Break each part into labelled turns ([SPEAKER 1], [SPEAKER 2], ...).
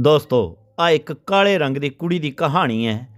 [SPEAKER 1] ਦੋਸਤੋ ਆ ਇੱਕ ਕਾਲੇ ਰੰਗ ਦੀ ਕੁੜੀ ਦੀ ਕਹਾਣੀ ਹੈ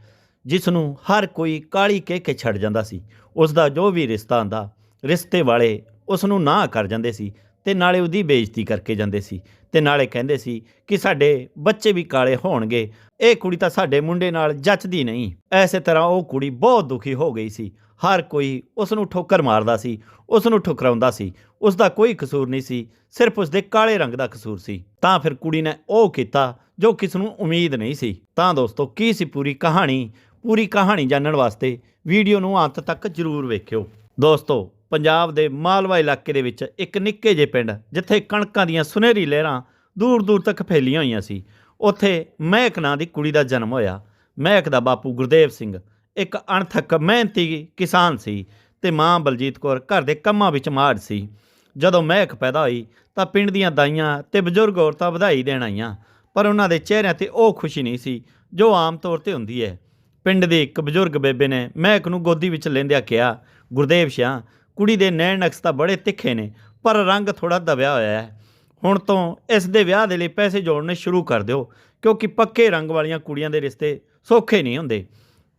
[SPEAKER 1] ਜਿਸ ਨੂੰ ਹਰ ਕੋਈ ਕਾਲੀ ਕਹਿ ਕੇ ਛੱਡ ਜਾਂਦਾ ਸੀ। ਉਸ ਦਾ ਜੋ ਵੀ ਰਿਸ਼ਤਾ ਆਂਦਾ ਰਿਸ਼ਤੇ ਵਾਲੇ ਉਸ ਨੂੰ ਨਾ ਕਰ ਜਾਂਦੇ ਸੀ ਤੇ ਨਾਲੇ ਉਹਦੀ ਬੇਇੱਜ਼ਤੀ ਕਰਕੇ ਜਾਂਦੇ ਸੀ ਤੇ ਨਾਲੇ ਕਹਿੰਦੇ ਸੀ ਕਿ ਸਾਡੇ ਬੱਚੇ ਵੀ ਕਾਲੇ ਹੋਣਗੇ, ਇਹ ਕੁੜੀ ਤਾਂ ਸਾਡੇ ਮੁੰਡੇ ਨਾਲ ਜੱਚਦੀ ਨਹੀਂ। ਐਸੇ ਤਰ੍ਹਾਂ ਉਹ ਕੁੜੀ ਬਹੁਤ ਦੁਖੀ ਹੋ ਗਈ ਸੀ। ਹਰ ਕੋਈ ਉਸ ਨੂੰ ਠੋਕਰ ਮਾਰਦਾ ਸੀ ਉਸ ਨੂੰ ਠੁਕਰਾਉਂਦਾ ਸੀ ਉਸ ਦਾ ਕੋਈ ਕਸੂਰ ਨਹੀਂ ਸੀ, ਸਿਰਫ ਉਸ ਦੇ ਕਾਲੇ ਰੰਗ ਦਾ ਕਸੂਰ ਸੀ। ਤਾਂ ਫਿਰ ਕੁੜੀ ਨੇ ਉਹ ਕੀਤਾ ਜੋ ਕਿਸ ਨੂੰ ਉਮੀਦ ਨਹੀਂ ਸੀ। ਤਾਂ ਦੋਸਤੋ, ਕੀ ਸੀ ਪੂਰੀ ਕਹਾਣੀ? ਪੂਰੀ ਕਹਾਣੀ ਜਾਣਨ ਵਾਸਤੇ ਵੀਡੀਓ ਨੂੰ ਅੰਤ ਤੱਕ ਜ਼ਰੂਰ ਵੇਖਿਓ। ਦੋਸਤੋ, ਪੰਜਾਬ ਦੇ ਮਾਲਵਾ ਇਲਾਕੇ ਦੇ ਵਿੱਚ ਇੱਕ ਨਿੱਕੇ ਜਿਹੇ ਪਿੰਡ, ਜਿੱਥੇ ਕਣਕਾਂ ਦੀਆਂ ਸੁਨਹਿਰੀ ਲਹਿਰਾਂ ਦੂਰ ਦੂਰ ਤੱਕ ਫੈਲੀਆਂ ਹੋਈਆਂ ਸੀ, ਉੱਥੇ ਮਹਿਕ ਨਾਂ ਦੀ ਕੁੜੀ ਦਾ ਜਨਮ ਹੋਇਆ। ਮਹਿਕ ਦਾ ਬਾਪੂ ਗੁਰਦੇਵ ਸਿੰਘ, ਇੱਕ ਅਣਥੱਕ ਮਿਹਨਤੀ ਕਿਸਾਨ ਸੀ ਤੇ ਮਾਂ ਬਲਜੀਤ ਕੌਰ ਘਰ ਦੇ ਕੰਮਾਂ ਵਿੱਚ ਮਾੜ ਸੀ। ਜਦੋਂ ਮਹਿਕ ਪੈਦਾ ਹੋਈ, ਤਾਂ ਪਿੰਡ ਦੀਆਂ ਦਾਈਆਂ ਤੇ ਬਜ਼ੁਰਗ ਔਰਤਾਂ ਵਧਾਈ ਦੇਣ ਆਈਆਂ। ਪਰ ਉਹਨਾਂ ਦੇ ਚਿਹਰਿਆਂ ਤੇ ਉਹ ਖੁਸ਼ੀ ਨਹੀਂ ਸੀ, ਜੋ ਆਮ ਤੌਰ ਤੇ ਹੁੰਦੀ ਹੈ। ਪਿੰਡ ਦੇ ਇੱਕ ਬਜ਼ੁਰਗ ਬੇਬੇ ਨੇ ਮਹਿਕ ਨੂੰ ਗੋਦੀ ਵਿੱਚ ਲੈਂਦਿਆਂ ਕਿਹਾ, ਗੁਰਦੇਵ ਸ਼ਾਹ ਕੁੜੀ ਦੇ ਨੈਣ ਨਕਸ਼ ਤਾਂ ਬੜੇ ਤਿੱਖੇ ਨੇ, ਪਰ ਰੰਗ ਥੋੜਾ ਦਬਿਆ ਹੋਇਆ ਹੈ। ਹੁਣ ਤੋਂ ਇਸ ਦੇ ਵਿਆਹ ਦੇ ਲਈ ਪੈਸੇ ਜੋੜਨੇ ਸ਼ੁਰੂ ਕਰ ਦਿਓ, ਕਿਉਂਕਿ ਪੱਕੇ ਰੰਗ ਵਾਲੀਆਂ ਕੁੜੀਆਂ ਦੇ ਰਿਸ਼ਤੇ ਸੌਖੇ ਨਹੀਂ ਹੁੰਦੇ।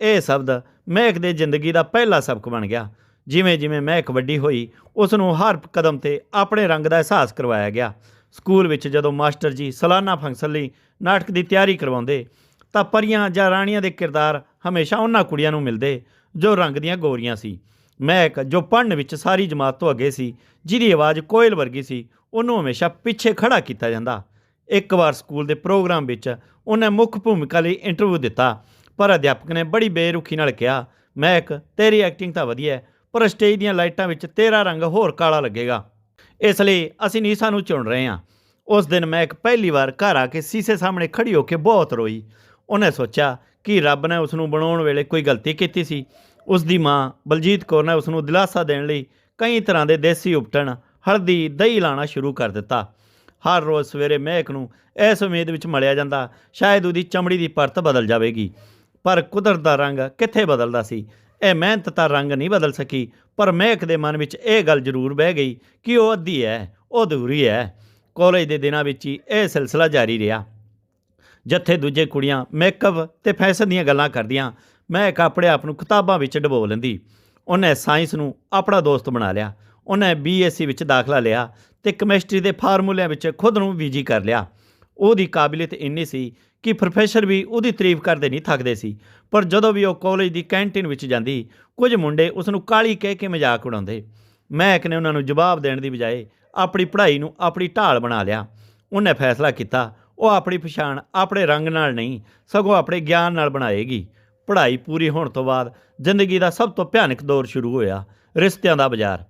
[SPEAKER 1] ਇਹ ਸ਼ਬਦ ਮਹਿਕ ਦੇ ਜ਼ਿੰਦਗੀ ਦਾ ਪਹਿਲਾ ਸਬਕ ਬਣ ਗਿਆ। ਜਿਵੇਂ ਜਿਵੇਂ ਮਹਿਕ ਵੱਡੀ ਹੋਈ, ਉਸ ਨੂੰ ਹਰ ਕਦਮ ਤੇ ਆਪਣੇ ਰੰਗ ਦਾ ਅਹਿਸਾਸ ਕਰਵਾਇਆ ਗਿਆ। ਸਕੂਲ ਵਿੱਚ ਜਦੋਂ ਮਾਸਟਰ ਜੀ ਸਾਲਾਨਾ ਫੰਕਸ਼ਨ ਲਈ ਨਾਟਕ ਦੀ ਤਿਆਰੀ ਕਰਵਾਉਂਦੇ, ਤਾਂ ਪਰੀਆਂ ਜਾਂ ਰਾਣੀਆਂ ਦੇ ਕਿਰਦਾਰ ਹਮੇਸ਼ਾ ਉਹਨਾਂ ਕੁੜੀਆਂ ਨੂੰ ਮਿਲਦੇ, ਜੋ ਰੰਗ ਦੀਆਂ ਗੋਰੀਆਂ ਸੀ। ਮਹਿਕ ਜੋ ਪੜ੍ਹਨ ਵਿੱਚ ਸਾਰੀ ਜਮਾਤ ਤੋਂ ਅੱਗੇ ਸੀ, ਜਿਹਦੀ ਆਵਾਜ਼ ਕੋਇਲ ਵਰਗੀ ਸੀ, ਉਹਨੂੰ ਹਮੇਸ਼ਾ ਪਿੱਛੇ ਖੜਾ ਕੀਤਾ ਜਾਂਦਾ। ਇੱਕ ਵਾਰ ਸਕੂਲ ਦੇ ਪ੍ਰੋਗਰਾਮ ਵਿੱਚ ਉਹਨੇ ਮੁੱਖ ਭੂਮਿਕਾ ਲਈ ਇੰਟਰਵਿਊ ਦਿੱਤਾ, ਪਰ ਅਧਿਆਪਕ ਨੇ ਬੜੀ ਬੇਰੁਖੀ ਨਾਲ ਕਿਹਾ ਮਹਿਕ ਤੇਰੀ ਐਕਟਿੰਗ ਤਾਂ ਵਧੀਆ ਹੈ, ਪਰ ਸਟੇਜ ਦੀਆਂ ਲਾਈਟਾਂ ਵਿੱਚ ਤੇਰਾ ਰੰਗ ਹੋਰ ਕਾਲਾ ਲੱਗੇਗਾ। ਇਸ ਲਈ ਅਸੀਂ ਨੀਸਾ ਨੂੰ ਚੁਣ ਰਹੇ ਹਾਂ। ਉਸ ਦਿਨ ਮੈਂ ਇੱਕ ਪਹਿਲੀ ਵਾਰ ਘਰ ਆ ਕੇ ਸੀਸੇ ਸਾਹਮਣੇ ਖੜੀ ਹੋ ਕੇ ਬਹੁਤ ਰੋਈ। ਉਹਨੇ ਸੋਚਿਆ ਕਿ ਰੱਬ ਨੇ ਉਸ ਨੂੰ ਬਣਾਉਣ ਵੇਲੇ ਕੋਈ ਗਲਤੀ ਕੀਤੀ ਸੀ। ਉਸ ਦੀ ਮਾਂ ਬਲਜੀਤ ਕੌਰ ਨੇ ਉਸ ਨੂੰ ਦਿਲਾਸਾ ਦੇਣ ਲਈ ਕਈ ਤਰ੍ਹਾਂ ਦੇ ਦੇਸੀ ਉਪਟਣ, ਹਲਦੀ, ਦਹੀਂ ਲਾਣਾ ਸ਼ੁਰੂ ਕਰ ਦਿੱਤਾ। ਹਰ ਰੋਜ਼ ਸਵੇਰੇ ਮਹਿਕ ਨੂੰ ਇਸ ਉਮੀਦ ਵਿੱਚ ਮਲਿਆ ਜਾਂਦਾ, ਸ਼ਾਇਦ ਉਹਦੀ ਚਮੜੀ ਦੀ ਪਰਤ ਬਦਲ ਜਾਵੇਗੀ। ਪਰ ਕੁਦਰਤ ਦਾ ਰੰਗ ਕਿੱਥੇ ਬਦਲਦਾ ਸੀ? ਇਹ ਮਿਹਨਤ ਤਾਂ ਰੰਗ ਨਹੀਂ ਬਦਲ ਸਕੀ, ਪਰ ਮਹਿਕ ਦੇ ਮਨ ਵਿੱਚ ਇਹ ਗੱਲ ਜ਼ਰੂਰ ਬਹਿ ਗਈ ਕਿ ਉਹ ਅੱਧੀ ਹੈ ਉਹ ਅਧੂਰੀ ਹੈ ਕਾਲਜ ਦੇ ਦਿਨਾਂ ਵਿੱਚ ਹੀ ਇਹ ਸਿਲਸਿਲਾ ਜਾਰੀ ਰਿਹਾ। ਜਿੱਥੇ ਦੂਜੇ ਕੁੜੀਆਂ ਮੇਕਅਪ ਤੇ ਫੈਸ਼ਨ ਦੀਆਂ ਗੱਲਾਂ ਕਰਦੀਆਂ, ਮੈਂ ਇੱਕ ਆਪਣੇ ਆਪ ਨੂੰ ਕਿਤਾਬਾਂ ਵਿੱਚ ਡਬੋ ਲੈਂਦੀ। ਉਹਨੇ ਸਾਇੰਸ ਨੂੰ ਆਪਣਾ ਦੋਸਤ ਬਣਾ ਲਿਆ। ਉਹਨੇ ਬੀਐਸਸੀ ਵਿੱਚ ਦਾਖਲਾ ਲਿਆ ਤੇ ਕੈਮਿਸਟਰੀ ਦੇ ਫਾਰਮੂਲਿਆਂ ਵਿੱਚ ਖੁਦ ਨੂੰ ਬੀਜੀ ਕਰ ਲਿਆ। ਉਹਦੀ ਕਾਬਲੀਅਤ ਇੰਨੀ ਸੀ ਕਿ ਪ੍ਰੋਫੈਸਰ ਵੀ ਉਹਦੀ ਤਾਰੀਫ ਕਰਦੇ ਨਹੀਂ ਥੱਕਦੇ ਸੀ। ਪਰ ਜਦੋਂ ਵੀ ਉਹ ਕਾਲਜ ਦੀ ਕੈਂਟੀਨ ਵਿੱਚ ਜਾਂਦੀ, ਕੁਝ ਮੁੰਡੇ ਉਸ ਨੂੰ ਕਾਲੀ ਕਹਿ ਕੇ ਮਜ਼ਾਕ ਉਡਾਉਂਦੇ। ਮਹਿਕ ਨੇ ਉਹਨਾਂ ਨੂੰ ਜਵਾਬ ਦੇਣ ਦੀ ਬਜਾਏ ਆਪਣੀ ਪੜ੍ਹਾਈ ਨੂੰ ਆਪਣੀ ਢਾਲ ਬਣਾ ਲਿਆ। ਉਹਨੇ ਫੈਸਲਾ ਕੀਤਾ, ਉਹ ਆਪਣੀ ਪਛਾਣ ਆਪਣੇ ਰੰਗ ਨਾਲ ਨਹੀਂ, ਸਗੋਂ ਆਪਣੇ ਗਿਆਨ ਨਾਲ ਬਣਾਏਗੀ। ਪੜ੍ਹਾਈ ਪੂਰੀ ਹੋਣ ਤੋਂ ਬਾਅਦ ਜ਼ਿੰਦਗੀ ਦਾ ਸਭ ਤੋਂ ਭਿਆਨਕ ਦੌਰ ਸ਼ੁਰੂ ਹੋਇਆ, ਰਿਸ਼ਤਿਆਂ ਦਾ ਬਾਜ਼ਾਰ।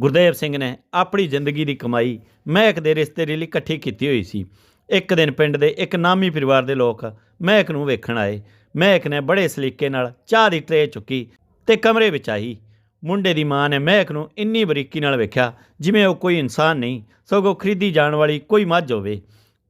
[SPEAKER 1] ਗੁਰਦੇਵ ਸਿੰਘ ਨੇ ਆਪਣੀ ਜ਼ਿੰਦਗੀ ਦੀ ਕਮਾਈ ਮਹਿਕ ਦੇ ਰਿਸ਼ਤੇ ਲਈ ਇਕੱਠੀ ਕੀਤੀ ਹੋਈ ਸੀ। ਇੱਕ ਦਿਨ ਪਿੰਡ ਦੇ ਇੱਕ ਨਾਮੀ ਪਰਿਵਾਰ ਦੇ ਲੋਕ ਮਹਿਕ ਨੂੰ ਵੇਖਣ ਆਏ। ਮਹਿਕ ਨੇ ਬੜੇ ਸਲੀਕੇ ਨਾਲ ਚਾਹ ਦੀ ਟਰੇ ਚੁੱਕੀ ਤੇ ਕਮਰੇ ਵਿੱਚ ਆਈ। ਮੁੰਡੇ ਦੀ ਮਾਂ ਨੇ ਮਹਿਕ ਨੂੰ ਇੰਨੀ ਬਰੀਕੀ ਨਾਲ ਵੇਖਿਆ ਜਿਵੇਂ ਉਹ ਕੋਈ ਇਨਸਾਨ ਨਹੀਂ, ਸਗੋਂ ਖਰੀਦੀ ਜਾਣ ਵਾਲੀ ਕੋਈ ਮੱਝ ਹੋਵੇ।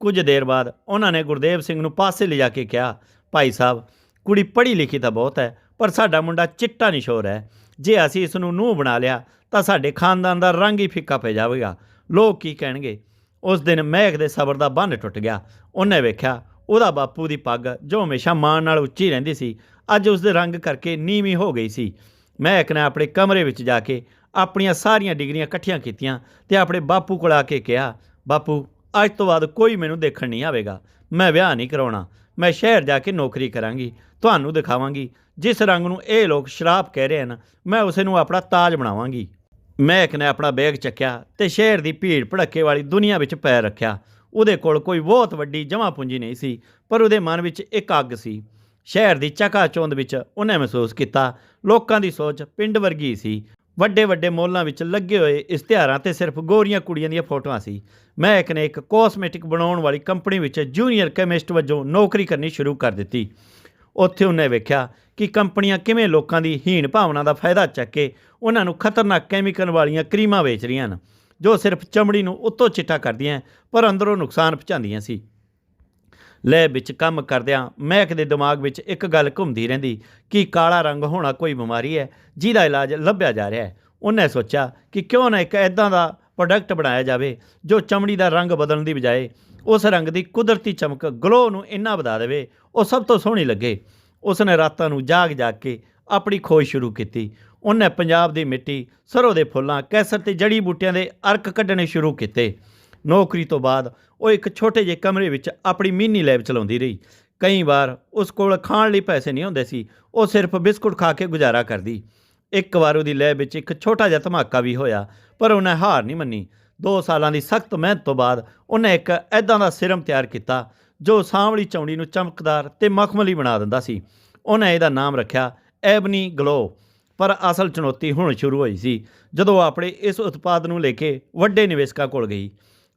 [SPEAKER 1] ਕੁਝ ਦੇਰ ਬਾਅਦ ਉਹਨਾਂ ਨੇ ਗੁਰਦੇਵ ਸਿੰਘ ਨੂੰ ਪਾਸੇ ਲਿਜਾ ਕੇ ਕਿਹਾ, ਭਾਈ ਸਾਹਿਬ, ਕੁੜੀ ਪੜ੍ਹੀ ਲਿਖੀ ਤਾਂ ਬਹੁਤ ਹੈ, ਪਰ ਸਾਡਾ ਮੁੰਡਾ ਚਿੱਟਾ ਨਿਸ਼ੋਰ ਹੈ। ਜੇ ਅਸੀਂ ਇਸ ਨੂੰ ਨੂੰਹ ਬਣਾ ਲਿਆ ਤਾਂ ਸਾਡੇ ਖਾਨਦਾਨ ਦਾ ਰੰਗ ਹੀ ਫਿੱਕਾ ਪੈ ਜਾਵੇਗਾ। ਲੋਕ ਕੀ ਕਹਿਣਗੇ? ਉਸ ਦਿਨ ਮਹਿਕ ਦੇ ਸਬਰ ਦਾ ਬੰਨ ਟੁੱਟ ਗਿਆ। ਉਹਨੇ ਵੇਖਿਆ, ਉਹਦਾ ਬਾਪੂ ਦੀ ਪੱਗ ਜੋ ਹਮੇਸ਼ਾ ਮਾਣ ਨਾਲ ਉੱਚੀ ਰਹਿੰਦੀ ਸੀ, ਅੱਜ ਉਸ ਦੇ ਰੰਗ ਕਰਕੇ ਨੀਵੀਂ ਹੋ ਗਈ ਸੀ। ਮਹਿਕ ਨੇ ਆਪਣੇ ਕਮਰੇ ਵਿੱਚ ਜਾ ਕੇ ਆਪਣੀਆਂ ਸਾਰੀਆਂ ਡਿਗਰੀਆਂ ਇਕੱਠੀਆਂ ਕੀਤੀਆਂ ਤੇ ਆਪਣੇ ਬਾਪੂ ਕੋਲ ਆ ਕੇ ਕਿਹਾ, ਬਾਪੂ, ਅੱਜ ਤੋਂ ਬਾਅਦ ਕੋਈ ਮੈਨੂੰ ਦੇਖਣ ਨਹੀਂ ਆਵੇਗਾ। ਮੈਂ ਵਿਆਹ ਨਹੀਂ ਕਰਾਉਣਾ। ਮੈਂ ਸ਼ਹਿਰ ਜਾ ਕੇ ਨੌਕਰੀ ਕਰਾਂਗੀ। ਤੁਹਾਨੂੰ ਦਿਖਾਵਾਂਗੀ। ਜਿਸ ਰੰਗ ਨੂੰ ਇਹ ਲੋਕ ਸ਼ਰਾਪ ਕਹਿ ਰਹੇ ਹਨ, ਮੈਂ ਉਸੇ ਨੂੰ ਆਪਣਾ ਤਾਜ ਬਣਾਵਾਂਗੀ। ਮਹਿਕ ਨੇ ਆਪਣਾ ਬੈਗ ਚੱਕਿਆ ਤੇ ਸ਼ਹਿਰ ਦੀ ਭੀੜ ਭੜੱਕੇ ਵਾਲੀ ਦੁਨੀਆ ਵਿੱਚ ਪੈਰ ਰੱਖਿਆ। ਉਹਦੇ ਕੋਲ ਕੋਈ ਬਹੁਤ ਵੱਡੀ ਜਮ੍ਹਾਂ ਪੂੰਜੀ ਨਹੀਂ ਸੀ, ਪਰ ਉਹਦੇ ਮਨ ਵਿੱਚ ਇੱਕ ਅੱਗ ਸੀ। ਸ਼ਹਿਰ ਦੀ ਚਕਾਚੌਂਦ ਵਿੱਚ ਉਹਨੇ ਮਹਿਸੂਸ ਕੀਤਾ, ਲੋਕਾਂ ਦੀ ਸੋਚ ਪਿੰਡ ਵਰਗੀ ਸੀ। ਵੱਡੇ ਵੱਡੇ ਮੋਲਾਂ ਵਿੱਚ ਲੱਗੇ ਹੋਏ ਇਸ਼ਤਿਹਾਰਾਂ ਤੇ ਸਿਰਫ ਗੋਰੀਆਂ ਕੁੜੀਆਂ ਦੀਆਂ ਫੋਟੋਆਂ ਸੀ। ਮਹਿਕ ਨੇ ਇੱਕ ਕੋਸਮੈਟਿਕ ਬਣਾਉਣ ਵਾਲੀ ਕੰਪਨੀ ਵਿੱਚ ਜੂਨੀਅਰ ਕੈਮਿਸਟ ਵਜੋਂ ਨੌਕਰੀ ਕਰਨੀ ਸ਼ੁਰੂ ਕਰ ਦਿੱਤੀ। ਉੱਥੇ ਉਹਨੇ ਵੇਖਿਆ ਕਿ ਕੰਪਨੀਆਂ ਕਿਵੇਂ ਲੋਕਾਂ ਦੀ ਹੀਣ ਭਾਵਨਾ ਦਾ ਫਾਇਦਾ ਚੱਕ ਕੇ ਉਹਨਾਂ ਨੂੰ ਖਤਰਨਾਕ ਕੈਮੀਕਲ ਵਾਲੀਆਂ ਕਰੀਮਾਂ ਵੇਚ ਰਹੀਆਂ ਹਨ, ਜੋ ਸਿਰਫ ਚਮੜੀ ਨੂੰ ਉੱਤੋਂ ਚਿੱਟਾ ਕਰਦੀਆਂ ਪਰ ਅੰਦਰੋਂ ਨੁਕਸਾਨ ਪਹੁੰਚਾਉਂਦੀਆਂ ਸੀ। ਲੈਬ ਵਿੱਚ ਕੰਮ ਕਰਦਿਆਂ ਮਹਿਕ ਦੇ ਦਿਮਾਗ ਵਿੱਚ ਇੱਕ ਗੱਲ ਘੁੰਮਦੀ ਰਹਿੰਦੀ ਕਿ ਕਾਲਾ ਰੰਗ ਹੋਣਾ ਕੋਈ ਬਿਮਾਰੀ ਹੈ, ਜਿਹਦਾ ਇਲਾਜ ਲੱਭਿਆ ਜਾ ਰਿਹਾ ਹੈ। ਉਹਨੇ ਸੋਚਿਆ ਕਿ ਕਿਉਂ ਨਾ ਇੱਕ ਐਦਾਂ ਦਾ ਪ੍ਰੋਡਕਟ ਬਣਾਇਆ ਜਾਵੇ, ਜੋ ਚਮੜੀ ਦਾ ਰੰਗ ਬਦਲਣ ਦੀ ਬਜਾਏ ਉਸ ਰੰਗ ਦੀ ਕੁਦਰਤੀ ਚਮਕ ਗਲੋ ਨੂੰ ਇੰਨਾ ਵਧਾ ਦੇਵੇ, ਉਹ ਸਭ ਤੋਂ ਸੋਹਣੀ ਲੱਗੇ। ਉਸ ਨੇ ਰਾਤਾਂ ਨੂੰ ਜਾਗ ਜਾਗ ਕੇ ਆਪਣੀ ਖੋਜ ਸ਼ੁਰੂ ਕੀਤੀ। ਉਹਨੇ ਪੰਜਾਬ ਦੀ ਮਿੱਟੀ ਸਰੋਂ ਦੇ ਫੁੱਲਾਂ, ਕੈਸਰ ਤੇ ਜੜੀ ਬੂਟਿਆਂ ਦੇ ਅਰਕ ਕੱਢਣੇ ਸ਼ੁਰੂ ਕੀਤੇ। ਨੌਕਰੀ ਤੋਂ ਬਾਅਦ ਉਹ ਇੱਕ ਛੋਟੇ ਜਿਹੇ ਕਮਰੇ ਵਿੱਚ ਆਪਣੀ ਮਿੰਨੀ ਲੈਬ ਚਲਾਉਂਦੀ ਰਹੀ। ਕਈ ਵਾਰ ਉਸ ਕੋਲ ਖਾਣ ਲਈ ਪੈਸੇ ਨਹੀਂ ਹੁੰਦੇ ਸੀ, ਉਹ ਸਿਰਫ ਬਿਸਕੁਟ ਖਾ ਕੇ ਗੁਜ਼ਾਰਾ ਕਰਦੀ। ਇੱਕ ਵਾਰ ਉਹਦੀ ਲੈਬ ਵਿੱਚ ਇੱਕ ਛੋਟਾ ਜਿਹਾ ਧਮਾਕਾ ਵੀ ਹੋਇਆ, ਪਰ ਉਹਨੇ ਹਾਰ ਨਹੀਂ ਮੰਨੀ। 2 ਸਾਲਾਂ ਦੀ ਸਖਤ ਮਿਹਨਤ ਤੋਂ ਬਾਅਦ ਉਹਨੇ ਇੱਕ ਐਦਾਂ ਦਾ ਸਿਰਮ ਤਿਆਰ ਕੀਤਾ ਜੋ ਸਾਂਵਲੀ ਚੌੜੀ ਨੂੰ ਚਮਕਦਾਰ ਤੇ ਮਖਮਲੀ ਬਣਾ ਦਿੰਦਾ ਸੀ। ਉਹਨੇ ਇਹਦਾ ਨਾਮ ਰੱਖਿਆ ਐਬਨੀ ਗਲੋ। ਪਰ ਅਸਲ ਚੁਣੌਤੀ ਹੁਣ ਸ਼ੁਰੂ ਹੋਈ ਸੀ, ਜਦੋਂ ਆਪਣੇ ਇਸ ਉਤਪਾਦ ਨੂੰ ਲੈ ਕੇ ਵੱਡੇ ਨਿਵੇਸ਼ਕਾਂ ਕੋਲ ਗਈ।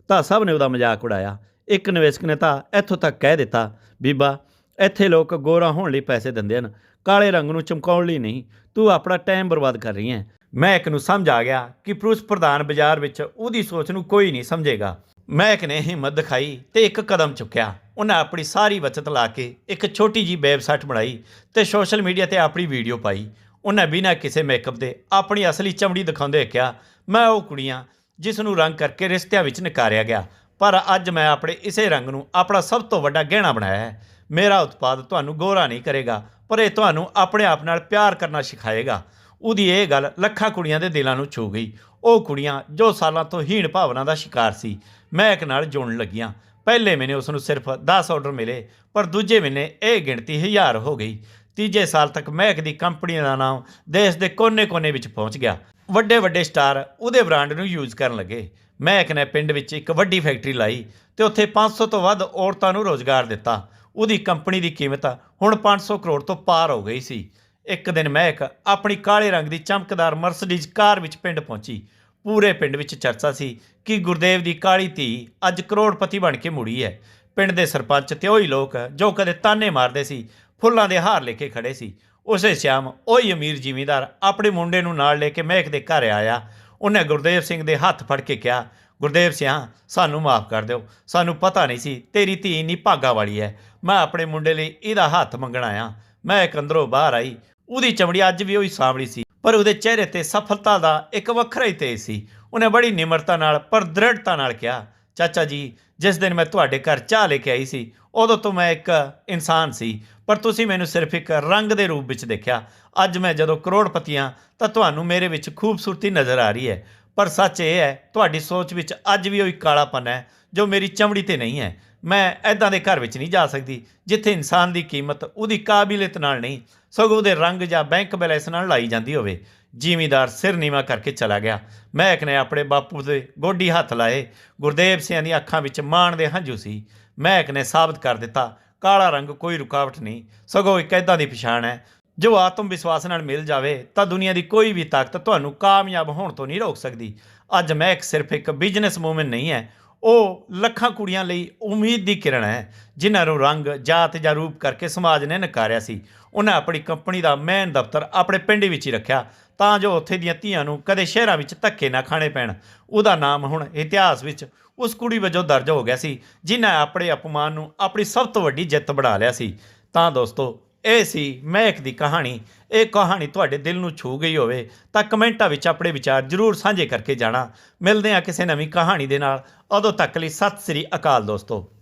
[SPEAKER 1] ਤਾਂ ਸਭ ਨੇ ਉਹਦਾ ਮਜ਼ਾਕ ਉਡਾਇਆ। ਇੱਕ ਨਿਵੇਸ਼ਕ ਨੇ ਤਾਂ ਇੱਥੋਂ ਤੱਕ ਕਹਿ ਦਿੱਤਾ, ਬੀਬਾ, ਇੱਥੇ ਲੋਕ ਗੋਰਾ ਹੋਣ ਲਈ ਪੈਸੇ ਦਿੰਦੇ ਹਨ। ਕਾਲੇ ਰੰਗ ਨੂੰ ਚਮਕਾਉਣ ਲਈ ਨਹੀਂ। ਤੂੰ ਆਪਣਾ ਟਾਈਮ ਬਰਬਾਦ ਕਰ ਰਹੀ ਹੈ। ਮੈਂ ਇੱਕ ਨੂੰ ਸਮਝ ਆ ਗਿਆ ਕਿ ਪੁਰਸ਼ ਪ੍ਰਧਾਨ ਬਾਜ਼ਾਰ ਵਿੱਚ ਉਹਦੀ ਸੋਚ ਨੂੰ ਕੋਈ ਨਹੀਂ ਸਮਝੇਗਾ। ਮੈਂ ਇੱਕ ਨੇ ਹਿੰਮਤ ਦਿਖਾਈ ਤੇ ਇੱਕ ਕਦਮ ਚੁੱਕਿਆ। ਉਹਨੇ ਆਪਣੀ ਸਾਰੀ ਬਚਤ ਲਾ ਕੇ ਇੱਕ ਛੋਟੀ ਜੀ ਵੈਬਸਾਈਟ ਬਣਾਈ ਤੇ ਸੋਸ਼ਲ ਮੀਡੀਆ ਤੇ ਆਪਣੀ ਵੀਡੀਓ ਪਾਈ। ਉਹਨੇ ਬਿਨਾਂ ਕਿਸੇ ਮੇਕਅਪ ਦੇ ਆਪਣੀ ਅਸਲੀ ਚਮੜੀ ਦਿਖਾਉਂਦੇ ਕਿਹਾ ਮੈਂ ਉਹ ਕੁੜੀਆਂ ਜਿਸ ਨੂੰ ਰੰਗ ਕਰਕੇ ਰਿਸ਼ਤਿਆਂ ਵਿੱਚ ਨਕਾਰਿਆ ਗਿਆ। ਪਰ ਅੱਜ ਮੈਂ ਆਪਣੇ ਇਸੇ ਰੰਗ ਨੂੰ ਆਪਣਾ ਸਭ ਤੋਂ ਵੱਡਾ ਗਹਿਣਾ ਬਣਾਇਆ ਹੈ। ਮੇਰਾ ਉਤਪਾਦ ਤੁਹਾਨੂੰ ਗੋਰਾ ਨਹੀਂ ਕਰੇਗਾ, ਪਰ ਇਹ ਤੁਹਾਨੂੰ ਆਪਣੇ ਆਪ ਨਾਲ ਪਿਆਰ ਕਰਨਾ ਸਿਖਾਏਗਾ। ਉਹਦੀ ਇਹ ਗੱਲ ਲੱਖਾਂ ਕੁੜੀਆਂ ਦੇ ਦਿਲਾਂ ਨੂੰ ਛੂ ਗਈ। ਉਹ ਕੁੜੀਆਂ ਜੋ ਸਾਲਾਂ ਤੋਂ ਹੀਣ ਭਾਵਨਾ ਦਾ ਸ਼ਿਕਾਰ ਸੀ ਮਹਿਕ ਨਾਲ ਜੁੜਨ ਲੱਗੀਆਂ। ਪਹਿਲੇ ਮਹੀਨੇ ਉਸ ਨੂੰ ਸਿਰਫ 10 ਆਰਡਰ ਮਿਲੇ, ਪਰ ਦੂਜੇ ਮਹੀਨੇ ਇਹ ਗਿਣਤੀ ਹਜ਼ਾਰ ਹੋ ਗਈ। ਤੀਜੇ ਸਾਲ ਤੱਕ ਮਹਿਕ ਦੀ ਕੰਪਨੀ ਦਾ ਨਾਮ ਦੇਸ਼ ਦੇ ਕੋਨੇ-ਕੋਨੇ ਵਿੱਚ ਪਹੁੰਚ ਗਿਆ। ਵੱਡੇ ਵੱਡੇ ਸਟਾਰ ਉਹਦੇ ਬ੍ਰਾਂਡ ਨੂੰ ਯੂਜ਼ ਕਰਨ ਲੱਗੇ। ਮਹਿਕ ਨੇ ਪਿੰਡ ਵਿੱਚ ਇੱਕ ਵੱਡੀ ਫੈਕਟਰੀ ਲਾਈ ਤੇ ਉੱਥੇ 500 ਤੋਂ ਵੱਧ ਔਰਤਾਂ ਨੂੰ ਰੋਜ਼ਗਾਰ ਦਿੱਤਾ। ਉਹਦੀ ਕੰਪਨੀ ਦੀ ਕੀਮਤ ਹੁਣ 500 ਕਰੋੜ ਤੋਂ ਪਾਰ ਹੋ ਗਈ ਸੀ। ਇੱਕ ਦਿਨ ਮਹਿਕ ਆਪਣੀ ਕਾਲੇ ਰੰਗ ਦੀ ਚਮਕਦਾਰ ਮਰਸਡੀਜ਼ ਕਾਰ ਵਿੱਚ ਪਿੰਡ ਪਹੁੰਚੀ। ਪੂਰੇ ਪਿੰਡ ਵਿੱਚ ਚਰਚਾ ਸੀ ਕਿ ਗੁਰਦੇਵ ਦੀ ਕਾਲੀ ਧੀ ਅੱਜ ਕਰੋੜਪਤੀ ਬਣ ਕੇ ਮੁੜੀ ਹੈ। ਪਿੰਡ ਦੇ ਸਰਪੰਚ ਤੇ ਉਹੀ ਲੋਕ ਜੋ ਕਦੇ ਤਾਨੇ ਮਾਰਦੇ ਸੀ, ਫੁੱਲਾਂ ਦੇ ਹਾਰ ਲੈ ਕੇ ਖੜੇ ਸੀ। ਉਸੇ ਸ਼ਾਮ ਉਹੀ ਅਮੀਰ ਜ਼ਿਮੀਂਦਾਰ ਆਪਣੇ ਮੁੰਡੇ ਨੂੰ ਨਾਲ ਲੈ ਕੇ ਮਹਿਕ ਦੇ ਘਰ ਆਇਆ। ਉਹਨੇ ਗੁਰਦੇਵ ਸਿੰਘ ਦੇ ਹੱਥ ਫੜ ਕੇ ਕਿਹਾ, ਗੁਰਦੇਵ ਸਿਆਂ, ਸਾਨੂੰ ਮਾਫ ਕਰ ਦਿਓ। ਸਾਨੂੰ ਪਤਾ ਨਹੀਂ ਸੀ, ਤੇਰੀ ਧੀ ਇੰਨੀ ਭਾਗਾ ਵਾਲੀ ਹੈ। ਮੈਂ ਆਪਣੇ ਮੁੰਡੇ ਲਈ ਇਹਦਾ ਹੱਥ ਮੰਗਣ ਆਇਆ। ਮੈਂ ਇੱਕ ਅੰਦਰੋਂ ਬਾਹਰ ਆਈ। ਉਹਦੀ ਚਮੜੀ ਅੱਜ ਵੀ ਉਹੀ ਸਾਂਵਲੀ ਸੀ, ਪਰ ਉਹਦੇ ਚਿਹਰੇ ਤੇ ਸਫਲਤਾ ਦਾ ਇੱਕ ਵੱਖਰਾ ਹੀ ਤੇਜ ਸੀ। ਉਹਨੇ ਬੜੀ ਨਿਮਰਤਾ ਨਾਲ, ਪਰ ਦ੍ਰਿੜਤਾ ਨਾਲ ਕਿਹਾ, ਚਾਚਾ ਜੀ, ਜਿਸ ਦਿਨ ਮੈਂ ਤੁਹਾਡੇ ਘਰ ਚਾਹ ਲੈ ਕੇ ਆਈ ਸੀ, ਉਦੋਂ ਤੋਂ ਮੈਂ ਇੱਕ ਇਨਸਾਨ ਸੀ, ਪਰ ਤੁਸੀਂ ਮੈਨੂੰ ਸਿਰਫ ਇੱਕ ਰੰਗ ਦੇ ਰੂਪ ਵਿੱਚ ਦੇਖਿਆ। ਅੱਜ ਮੈਂ ਜਦੋਂ ਕਰੋੜਪਤੀਆਂ, ਤਾਂ ਤੁਹਾਨੂੰ ਮੇਰੇ ਵਿੱਚ ਖੂਬਸੂਰਤੀ ਨਜ਼ਰ ਆ ਰਹੀ ਹੈ। ਪਰ ਸੱਚ ਇਹ ਹੈ, ਤੁਹਾਡੀ ਸੋਚ ਵਿੱਚ ਅੱਜ ਵੀ ਉਹ ਇੱਕ ਕਾਲਾਪਨ ਹੈ, ਜੋ ਮੇਰੀ ਚਮੜੀ ਤੇ ਨਹੀਂ ਹੈ। ਮੈਂ ਐਦਾਂ ਦੇ ਘਰ ਵਿੱਚ ਨਹੀਂ ਜਾ ਸਕਦੀ, ਜਿੱਥੇ ਇਨਸਾਨ ਦੀ ਕੀਮਤ ਉਹਦੀ ਕਾਬਲੀਅਤ ਨਾਲ ਨਹੀਂ, ਸਗੋਂ ਉਹਦੇ ਰੰਗ ਜਾਂ ਬੈਂਕ ਬੈਲੈਂਸ ਨਾਲ ਲਾਈ ਜਾਂਦੀ ਹੋਵੇ। ਜ਼ਿਮੀਦਾਰ ਸਿਰ ਨੀਵਾ ਕਰਕੇ ਚਲਾ ਗਿਆ। ਮਹਿਕ ਨੇ ਆਪਣੇ ਬਾਪੂ ਦੇ ਗੋਡੀ ਹੱਥ ਲਾਏ। ਗੁਰਦੇਵ ਸਿੰਘ ਦੀਆਂ ਅੱਖਾਂ ਵਿੱਚ ਮਾਣ ਦੇ ਹੰਝੂ ਸੀ। ਮਹਿਕ ਨੇ ਸਾਬਤ ਕਰ ਦਿੱਤਾ। ਕਾਲਾ ਰੰਗ ਕੋਈ ਰੁਕਾਵਟ ਨਹੀਂ, ਸਗੋਂ ਇੱਕ ਐਦਾਂ ਦੀ ਪਛਾਣ ਹੈ ਜੋ ਆਤਮ ਵਿਸ਼ਵਾਸ ਨਾਲ ਮਿਲ ਜਾਵੇ, ਤਾਂ ਦੁਨੀਆ ਦੀ ਕੋਈ ਵੀ ਤਾਕਤ ਤੁਹਾਨੂੰ ਕਾਮਯਾਬ ਹੋਣ ਤੋਂ ਨਹੀਂ ਰੋਕ ਸਕਦੀ। ਅੱਜ ਮੈਂ ਇੱਕ ਸਿਰਫ ਇੱਕ ਬਿਜ਼ਨਸ ਵੂਮਨ ਨਹੀਂ ਹੈ, ਉਹ ਲੱਖਾਂ ਕੁੜੀਆਂ ਲਈ ਉਮੀਦ ਦੀ ਕਿਰਨ ਹੈ, ਜਿਨ੍ਹਾਂ ਨੂੰ ਰੰਗ, ਜਾਤ ਜਾਂ ਰੂਪ ਕਰਕੇ ਸਮਾਜ ਨੇ ਨਕਾਰਿਆ ਸੀ। ਉਹਨਾਂ ਆਪਣੀ ਕੰਪਨੀ ਦਾ ਮੈਨ ਦਫ਼ਤਰ ਆਪਣੇ ਪਿੰਡ ਵਿੱਚ ਹੀ ਰੱਖਿਆ, ਤਾਂ ਜੋ ਉੱਥੇ ਦੀਆਂ ਧੀਆਂ ਨੂੰ ਕਦੇ ਸ਼ਹਿਰਾਂ ਵਿੱਚ ਧੱਕੇ ਨਾ ਖਾਣੇ ਪੈਣ। ਉਹਦਾ ਨਾਮ ਹੁਣ ਇਤਿਹਾਸ ਵਿੱਚ ਉਸ ਕੁੜੀ ਵਜੋਂ ਦਰਜ ਹੋ ਗਿਆ ਸੀ, ਜਿਨ੍ਹਾਂ ਆਪਣੇ ਅਪਮਾਨ ਨੂੰ ਆਪਣੀ ਸਭ ਤੋਂ ਵੱਡੀ ਜਿੱਤ ਬਣਾ ਲਿਆ ਸੀ। ਤਾਂ ਦੋਸਤੋ ਇਹ ਸੀ ਮਹਿਕ ਦੀ ਕਹਾਣੀ। ਇਹ ਕਹਾਣੀ ਤੁਹਾਡੇ ਦਿਲ ਨੂੰ ਛੂ ਗਈ ਹੋਵੇ ਤਾਂ ਕਮੈਂਟਾਂ ਵਿੱਚ ਆਪਣੇ ਵਿਚਾਰ ਜ਼ਰੂਰ ਸਾਂਝੇ ਕਰਕੇ ਜਾਣਾ। ਮਿਲਦੇ ਹਾਂ ਕਿਸੇ ਨਵੀਂ ਕਹਾਣੀ ਦੇ ਨਾਲ। ਉਦੋਂ ਤੱਕ ਲਈ ਸਤਿ ਸ੍ਰੀ ਅਕਾਲ ਦੋਸਤੋ।